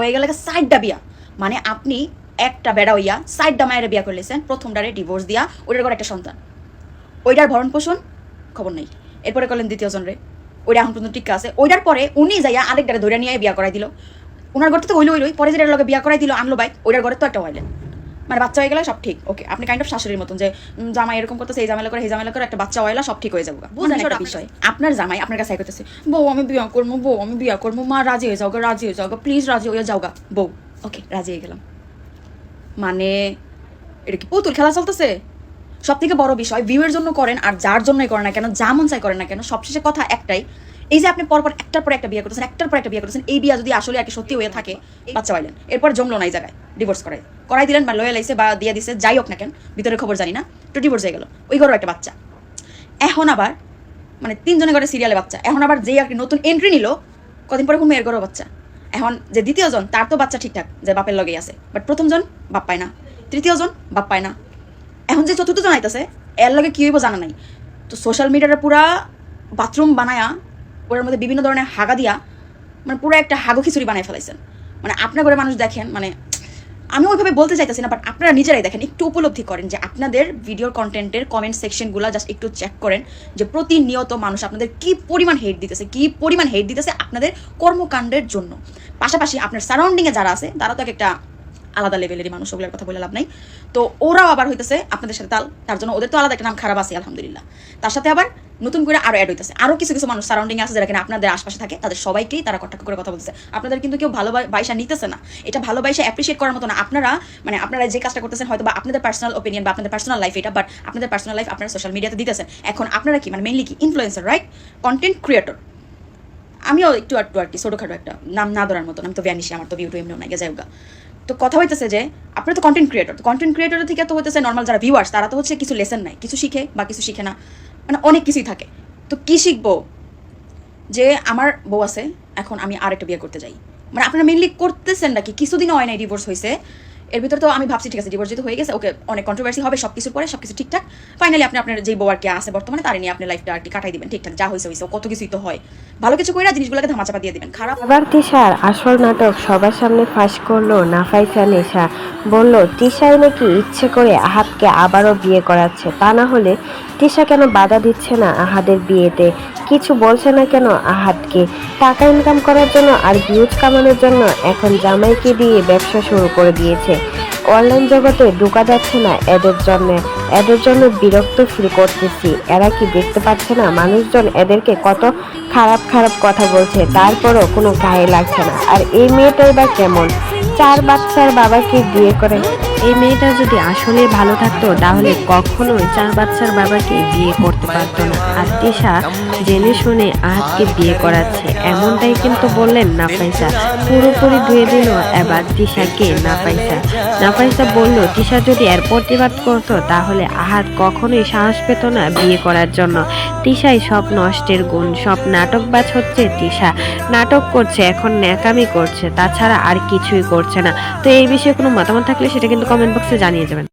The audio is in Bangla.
হয়ে গেলে সাইডটা বিয়া। মানে আপনি একটা বেড়া হইয়া সাইডটা মায়ের বিয়া করলেছেন প্রথমটারে ডিভোর্স দিয়া, ওইটার করে একটা সন্তান। ওইটার ভরণ পোষণ, খবর নেই। এরপরে করলেন দ্বিতীয় জনরে ওইটা এখন পর্যন্ত টিকা আছে। ওইটার পরে উনি যাইয়া আরেকটারে ধরে নিয়ে বিয়া করাই দিল। ওনার ঘর তো হইল হইলোই, পরে যেটার লগে বিয়া করাই দিল, আনলো বাইক, ওইটার ঘরে তো একটা হইলেন মানে বাচ্চা হয়ে গেলে সব ঠিক ওকে আপনি কাইন্ড অফ শাশুড়ির মতন যে জামাই এরকম করতেছে এই ঝামেলা করে এই ঝামেলা করে একটা বাচ্চা হইলা সব ঠিক হয়ে যাব বুঝলেন একটা বিষয়। আপনার জামাই আপনার কাছে করতেছে বউ আমি বিয়া করব বউ আমি বিয়া করব মা রাজি হয়ে যাওগা রাজি হয়ে যাও প্লিজ রাজি হয়ে যাও গা বউ। ওকে রাজি হয়ে গেলাম। মানে এটা কি পুতুল খেলা চলতেছে? সব থেকে বড় বিষয় ভিউয়ের জন্য করেন আর যার জন্যই করেন না কেন যা মন চাই করেন না কেন সবশেষে কথা একটাই এই যে আপনি পরপর একটার পর একটা বিয়ে করতেছেন একটার পর একটা বিয়ে করতেছেন এই বিয়া যদি আসলে আর কি সত্যি হয়ে থাকে বাচ্চা পাইলেন। এরপর জমলো না এই জায়গায় ডিভোর্স করাই করাই দিলেন বা লয়ে লাইছে বা দিয়ে দিছে, যাই হোক না কেন ভিতরে খবর জানি না ডিভোর্স হয়ে গেল। ওই ঘরেও একটা বাচ্চা। এখন আবার মানে তিনজনে ঘরে সিরিয়ালে বাচ্চা। এখন আবার যেই আর নতুন এন্ট্রি নিল, কদিন পরে মেয়ের ঘরেও বাচ্চা। এখন যে দ্বিতীয়জন, তার তো বাচ্চা ঠিকঠাক, যে বাপের লগেই আছে। বাট প্রথমজন বাপ পায় না, তৃতীয়জন বাপ পায় না। এখন যে চতুর্থ জন আইতাছে, এর লগে কি হইব জানা নাই। তো সোশ্যাল মিডিয়াটা পুরা বাথরুম বানায়া ওটার মধ্যে বিভিন্ন ধরনের হাগা দিয়া মানে পুরো একটা হাগু খিচুড়ি বানাই ফেলাইছেন। মানে আপনার ঘরে মানুষ দেখেন মানে আমি ওইভাবে বলতে চাইতেছি না বাট আপনারা নিজেরাই দেখেন, একটু উপলব্ধি করেন যে আপনাদের ভিডিওর কন্টেন্টের কমেন্ট সেকশনগুলো জাস্ট একটু চেক করেন যে প্রতিনিয়ত মানুষ আপনাদের কি পরিমাণ হেট দিতেছে, কি পরিমাণ হেট দিতেছে আপনাদের কর্মকাণ্ডের জন্য। পাশাপাশি আপনার সারাউন্ডিংয়ে যারা আছে, তারা তো একটা আলাদা লেভেলেরই মানুষ, ওগুলোর কথা বলে লাভ নাই। তো ওরাও আবার হইতেছে আপনাদের সাথে তাল, তার জন্য ওদের তো আলাদা একটা নাম খারাপ আছে, আলহামদুলিল্লাহ। তার সাথে আবার নতুন করে আরও অ্যাড হইতেছে। আরও কিছু কিছু মানুষ সারাউন্ডিং আছে যারা কিনা আপনাদের আশপাশে থাকে, তাদের সবাইকেই তারা কটাক্ষ করে কথা বলতেছে। আপনাদের কিন্তু কেউ ভালোবাসা নিতেছে না। এটা ভালোবাসা অ্যাপ্রিসিয়েট করার মতো না। আপনারা মানে আপনারা যে কাজটা করতেছেন, হয়তো বা আপনাদের পার্সোনাল ওপিনিয়ন বা আপনাদের পার্সোনাল লাইফ এটা বাট আপনাদের পার্সোনাল লাইফ আপনারা সোশ্যাল মিডিয়াতে দিতেছেন। এখন আপনারা কি মানে মেইনলি কি ইনফ্লুয়েন্সার রাইট কন্টেন্ট ক্রিয়েটর আমিও একটু একটু আর কি ছোটোখাটো একটা নাম না ধরার মতন। আমি তো ভ্যানিসি আমার তো ভিউ টু এমনিও নাই, যাই হোক তো কথা হইতেছে যে, আপনারা তো কন্টেন্ট ক্রিয়েটর কন্টেন্ট ক্রিয়েটর থেকে তো হইতেছে নর্মাল যারা ভিউয়ার্স তারা তো হচ্ছে কিছু লেসন নাই, কিছু শিখে বা কিছু শিখে না। মানে অনেক কিছুই থাকে। তো কি শিখব? যে আমার বউ আছে, এখন আমি আরেকটা বিয়ে করতে যাই। মানে আপনারা মেনলি করতেছেন নাকি? কিছুদিন হয় নাই ডিভোর্স হয়েছে এর ভিতরে তো আমি ভাবছি, ঠিক আছে ডিভোর্স যেহেতু হয়ে গেছে, ওকে অনেক কন্ট্রোভার্সি হবে সব কিছুর পরে সব কিছু ঠিকঠাক। ফাইনালি আপনি আপনার যে বউ আর আছে বর্তমানে তার নিয়ে আপনি লাইফটা আর কি কাটাই দিবেন, ঠিকঠাক, যা হয়েছে হয়েছে কত কিছুই তো হয়। ভালো কিছু করে জিনিসগুলোকে ধামাচাপা দিয়ে দিবেন, খারাপ এবার তিশার আসল নাটক সবার সামনে ফাঁস করল নাফাইসা নেশা বলল, তিশাই নাকি ইচ্ছে করে আহাতকে আবারও বিয়ে করাচ্ছে, তা না হলে তিশা কেন বাধা দিচ্ছে না আহাদের বিয়েতে? কিছু বলছে না কেন আহাতকে? টাকা ইনকাম করার জন্য আর ভিউজ কামানোর জন্য এখন জামাইকে দিয়ে ব্যবসা শুরু করে দিয়েছে। অনলাইন জগতে ঢোকা যাচ্ছে না এদের জন্য। এদের জন্য বিরক্ত ফিল করতেছি। এরা কি দেখতে পাচ্ছে না? মানুষজন এদেরকে কত খারাপ খারাপ কথা বলছে। তারপরও কোনো গায়ে লাগছে না। আর এই মেয়েটাই বা কেমন? চার বাচ্চার বাবাকে বিয়ে করে এই মেয়েটা যদি আসলে ভালো থাকতো, তাহলে কখনোই চার বাচ্চার বাবাকে বিয়ে করতে পারতো না। আর তিশা জেনে শুনে আহাতকে বিয়ে করাচ্ছে। এমনটাই কিন্তু বললেন নাফাইসা। পুরোপুরি ধুয়ে দিল এবার তিশাকে নাফাইসা। নাফাইসা বলল, তিশা যদি এর প্রতিবাদ করতো, তাহলে আহাত কখনোই সাহস পেত না বিয়ে করার জন্য। তিশাই সব নষ্টের গুণ, সব নাটক নাটকবাজ হচ্ছে তিশা। নাটক করছে, এখন ন্যাকামি করছে, তাছাড়া আর কিছুই করছে না। তো এই বিষয়ে কোনো মতামত থাকলে সেটা কিন্তু কমেন্ট বক্সে জানিয়ে যাবেন